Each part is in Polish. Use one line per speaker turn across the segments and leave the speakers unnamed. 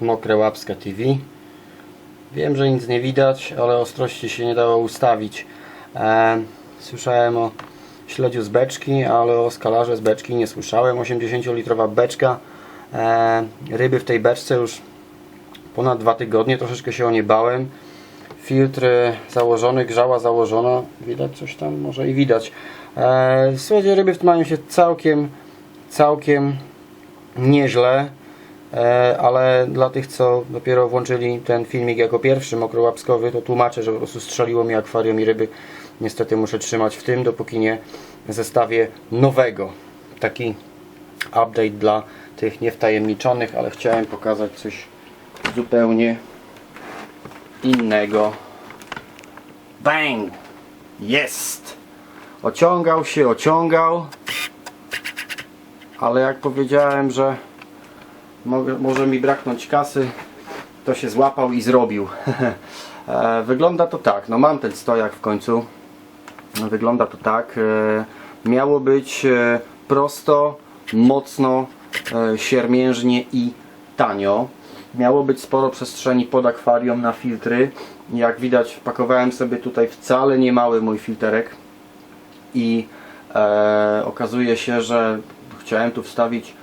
Mokre Łapska TV. Wiem, że nic nie widać, ale ostrości się nie dało ustawić. E, słyszałem o śledziu z beczki, ale o skalarze z beczki nie słyszałem. 80-litrowa beczka. E, ryby w tej beczce już ponad dwa tygodnie, troszeczkę się o nie bałem. Filtr założony, grzała założona. Widać coś tam? Może i widać. E, ryby mają się całkiem, całkiem nieźle. E, ale dla tych, co dopiero włączyli ten filmik jako pierwszy mokrołapskowy, to tłumaczę, że po prostu strzeliło mi akwarium i ryby niestety muszę trzymać w tym, dopóki nie zestawię nowego. Taki update dla tych niewtajemniczonych, ale chciałem pokazać coś zupełnie innego. Bang! Jest! Ociągał się, ociągał, ale jak powiedziałem, że mogę, może mi braknąć kasy, to się złapał i zrobił. E, Wygląda to tak, no mam ten stojak w końcu. Wygląda to tak. e, Miało być e, prosto, mocno, siermiężnie i tanio. Miało być sporo przestrzeni pod akwarium na filtry. Jak widać, pakowałem sobie tutaj wcale nie mały mój filterek i e, okazuje się, że chciałem tu wstawić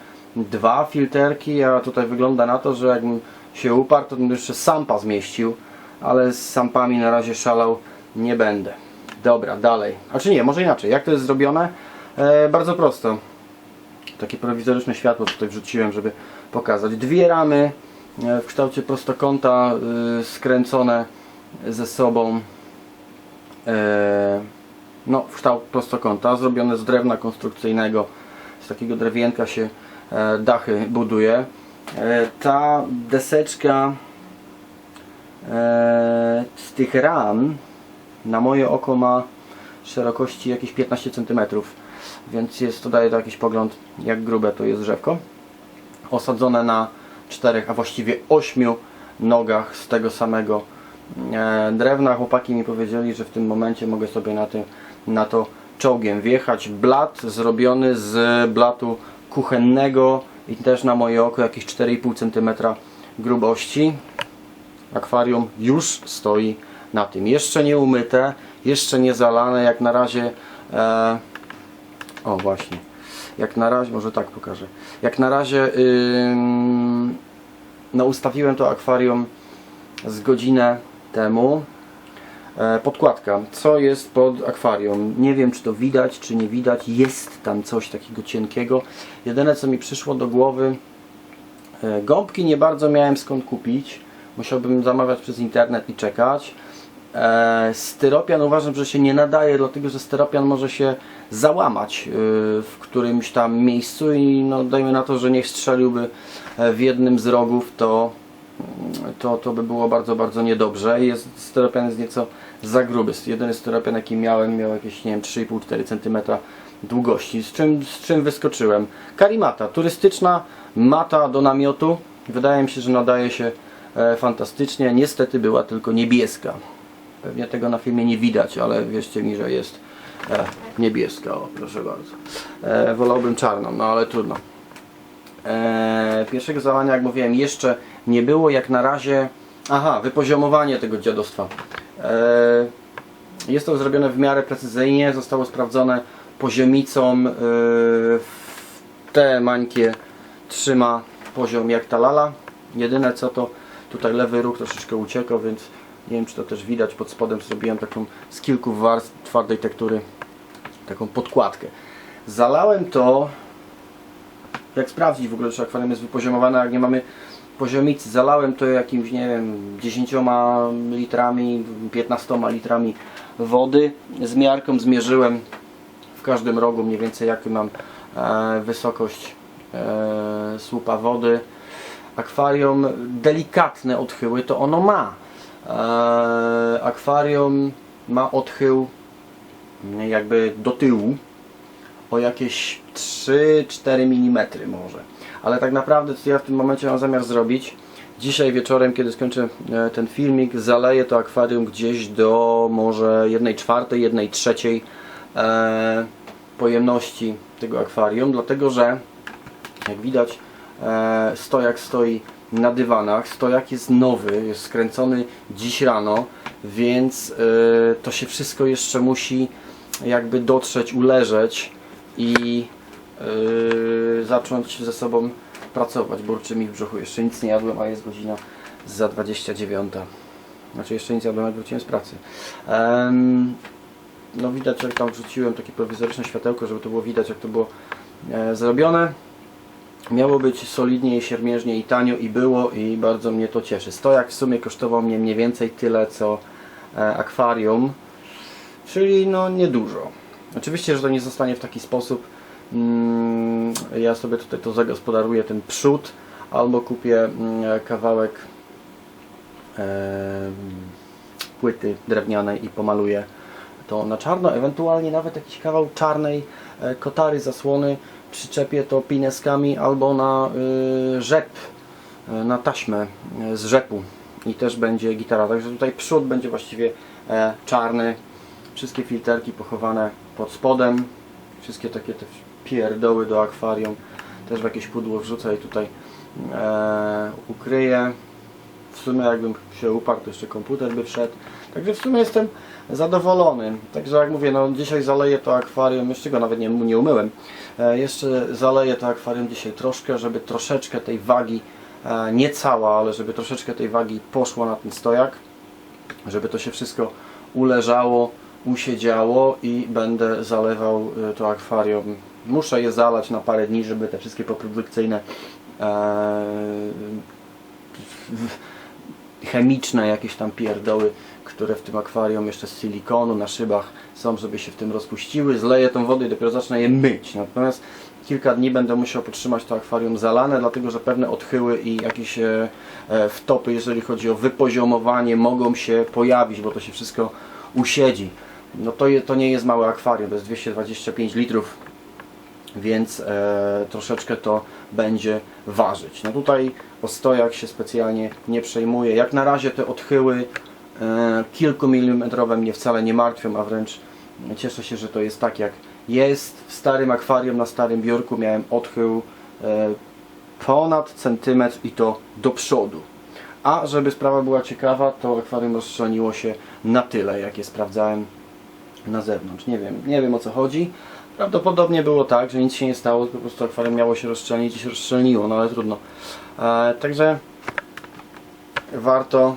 dwa filterki, a tutaj wygląda na to, że jakbym się uparł, to bym jeszcze sampa zmieścił, ale z sampami na razie szalał nie będę. Dobra, dalej. A czy nie, może inaczej. Jak to jest zrobione? E, bardzo prosto. Takie prowizoryczne światło tutaj wrzuciłem, żeby pokazać. Dwie ramy e, w kształcie prostokąta e, skręcone ze sobą e, no, w kształt prostokąta, zrobione z drewna konstrukcyjnego, z takiego drewienka się dachy buduje. E, ta deseczka e, z tych ram na moje oko ma szerokości jakieś 15 cm, więc jest to daje to jakiś pogląd jak grube to jest drzewko. Osadzone na czterech, a właściwie ośmiu nogach z tego samego e, drewna. Chłopaki mi powiedzieli, że w tym momencie mogę sobie na, tym, na to czołgiem wjechać. Blat zrobiony z blatu kuchennego i też na moje oko jakieś 4,5 cm grubości. Akwarium już stoi na tym. Jeszcze nie umyte, jeszcze nie zalane, jak na razie. E, o właśnie. Jak na razie, może tak pokażę. Jak na razie ym, no ustawiłem to akwarium z godzinę temu. E, podkładka. Co jest pod akwarium? Nie wiem, czy to widać, czy nie widać. Jest tam coś takiego cienkiego. Jedyne, co mi przyszło do głowy, e, gąbki nie bardzo miałem skąd kupić. Musiałbym zamawiać przez internet i czekać. E, styropian uważam, że się nie nadaje, dlatego że styropian może się załamać w którymś tam miejscu i no, dajmy na to, że niech strzeliłby w jednym z rogów, to, to, to by było bardzo, bardzo niedobrze. Jest, styropian jest nieco za gruby. Jedyny styropian jaki miałem miał jakieś nie wiem 3,5-4 cm długości, z czym, z czym wyskoczyłem. Karimata, turystyczna mata do namiotu. Wydaje mi się, że nadaje się e, fantastycznie. Niestety była tylko niebieska. Pewnie tego na filmie nie widać, ale wierzcie mi, że jest e, niebieska, o, proszę bardzo. E, wolałbym czarną, no ale trudno. E, pierwszego załania, jak mówiłem, jeszcze nie było. Jak na razie, aha, wypoziomowanie tego dziadostwa. E, jest to zrobione w miarę precyzyjnie, zostało sprawdzone poziomicą. E, te mańkie trzyma poziom jak ta lala. Jedyne co to tutaj lewy róg troszeczkę uciekał, więc nie wiem czy to też widać. Pod spodem zrobiłem taką z kilku warstw twardej tektury taką podkładkę. Zalałem to jak sprawdzić w ogóle czy akwarium jest wypoziomowane, jak nie mamy poziomicy. Zalałem to jakimś, nie wiem, 10 litrami, 15 litrami wody. Z miarką zmierzyłem w każdym rogu mniej więcej jaką mam e, wysokość e, słupa wody. Akwarium delikatne odchyły to ono ma. E, akwarium ma odchył jakby do tyłu o jakieś 3-4 mm może. Ale tak naprawdę co ja w tym momencie mam zamiar zrobić dzisiaj wieczorem, kiedy skończę e, ten filmik, zaleję to akwarium gdzieś do może 1 czwartej, 1 trzeciej e, pojemności tego akwarium, dlatego że jak widać e, stojak stoi na dywanach. Stojak jest nowy, jest skręcony dziś rano, więc to się wszystko jeszcze musi jakby dotrzeć, uleżeć i yy, zacząć ze sobą pracować. Burczy mi w brzuchu. Jeszcze nic nie jadłem, a jest godzina za 29. Znaczy jeszcze nic jadłem, jak wróciłem z pracy. Em, no widać, jak tam wrzuciłem takie prowizoryczne światełko, żeby to było widać, jak to było e, zrobione. Miało być solidnie, siermierznie i tanio i było i bardzo mnie to cieszy. Stojak w sumie kosztował mnie mniej więcej tyle co e, akwarium, czyli no niedużo. Oczywiście, że to nie zostanie w taki sposób. Mm, ja sobie tutaj to zagospodaruję ten przód albo kupię mm, kawałek płyty drewnianej i pomaluję to na czarno, ewentualnie nawet jakiś kawał czarnej e, kotary, zasłony, przyczepię to pineskami albo na y, rzep, e, na taśmę e, z rzepu. I też będzie gitara, także tutaj przód będzie właściwie czarny, wszystkie filterki pochowane pod spodem, wszystkie takie te pierdoły do akwarium też w jakieś pudło wrzucę i tutaj e, ukryję w sumie jakbym się uparł, to jeszcze komputer by wszedł. Także w sumie jestem zadowolony. Także jak mówię, no dzisiaj zaleję to akwarium, jeszcze go nawet nie, nie umyłem. E, jeszcze zaleję to akwarium dzisiaj troszkę, żeby troszeczkę tej wagi, e, nie cała, ale żeby troszeczkę tej wagi poszło na ten stojak. Żeby to się wszystko uleżało, usiedziało i będę zalewał e, to akwarium. Muszę je zalać na parę dni, żeby te wszystkie poprodukcyjne e, chemiczne jakieś tam pierdoły, które w tym akwarium jeszcze z silikonu na szybach są, żeby się w tym rozpuściły. Zleję tą wodę i dopiero zacznę je myć. Natomiast kilka dni będę musiał podtrzymać to akwarium zalane, dlatego że pewne odchyły i jakieś e, e, wtopy, jeżeli chodzi o wypoziomowanie, mogą się pojawić, bo to się wszystko usiedzi. No to, je, to nie jest małe akwarium, to jest 225 litrów więc e, troszeczkę to będzie ważyć. No tutaj o stojak się specjalnie nie przejmuję. Jak na razie te odchyły e, kilkumilimetrowe mnie wcale nie martwią, a wręcz cieszę się, że to jest tak jak jest. W starym akwarium na starym biurku miałem odchył e, ponad centymetr i to do przodu. A żeby sprawa była ciekawa, to akwarium rozszczelniło się na tyle, jak je sprawdzałem na zewnątrz. Nie wiem, nie wiem o co chodzi. Prawdopodobnie było tak, że nic się nie stało, po prostu akwarium miało się rozszczelnić i się rozszczelniło, no ale trudno. E, także warto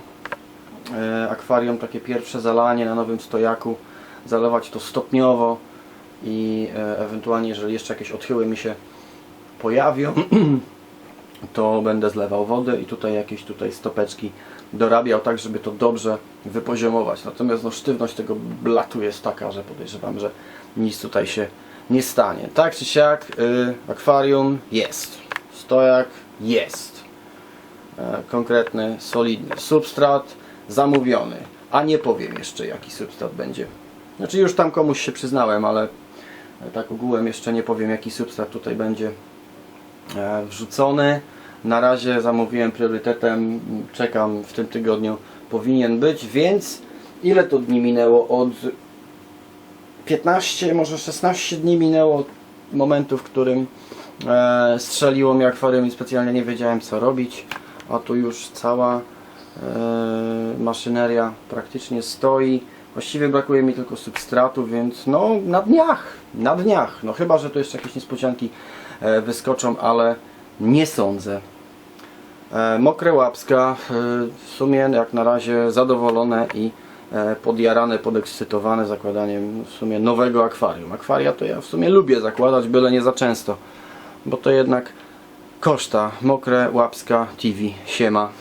e, akwarium, takie pierwsze zalanie na nowym stojaku, zalewać to stopniowo i e, ewentualnie, jeżeli jeszcze jakieś odchyły mi się pojawią, to będę zlewał wodę i tutaj jakieś tutaj stopeczki dorabiał tak, żeby to dobrze wypoziomować. Natomiast no, sztywność tego blatu jest taka, że podejrzewam, że nic tutaj się nie stanie. Tak czy siak, y, akwarium jest. Stojak jest. E, konkretny, solidny. Substrat zamówiony. A nie powiem jeszcze jaki substrat będzie. Znaczy już tam komuś się przyznałem, ale tak ogółem jeszcze nie powiem jaki substrat tutaj będzie e, wrzucony. Na razie zamówiłem priorytetem, czekam w tym tygodniu powinien być, więc ile to dni minęło od 15, może 16 dni minęło od momentu, w którym e, strzeliło mi akwarium i specjalnie nie wiedziałem co robić, a tu już cała e, maszyneria praktycznie stoi. Właściwie brakuje mi tylko substratu, więc no na dniach, na dniach, no chyba, że tu jeszcze jakieś niespodzianki e, wyskoczą, ale nie sądzę. E, Mokre łapska, e, w sumie jak na razie zadowolone i podjarane, podekscytowane zakładaniem w sumie nowego akwarium. Akwaria to ja w sumie lubię zakładać, byle nie za często, bo to jednak koszta. Mokre łapska TV, siema.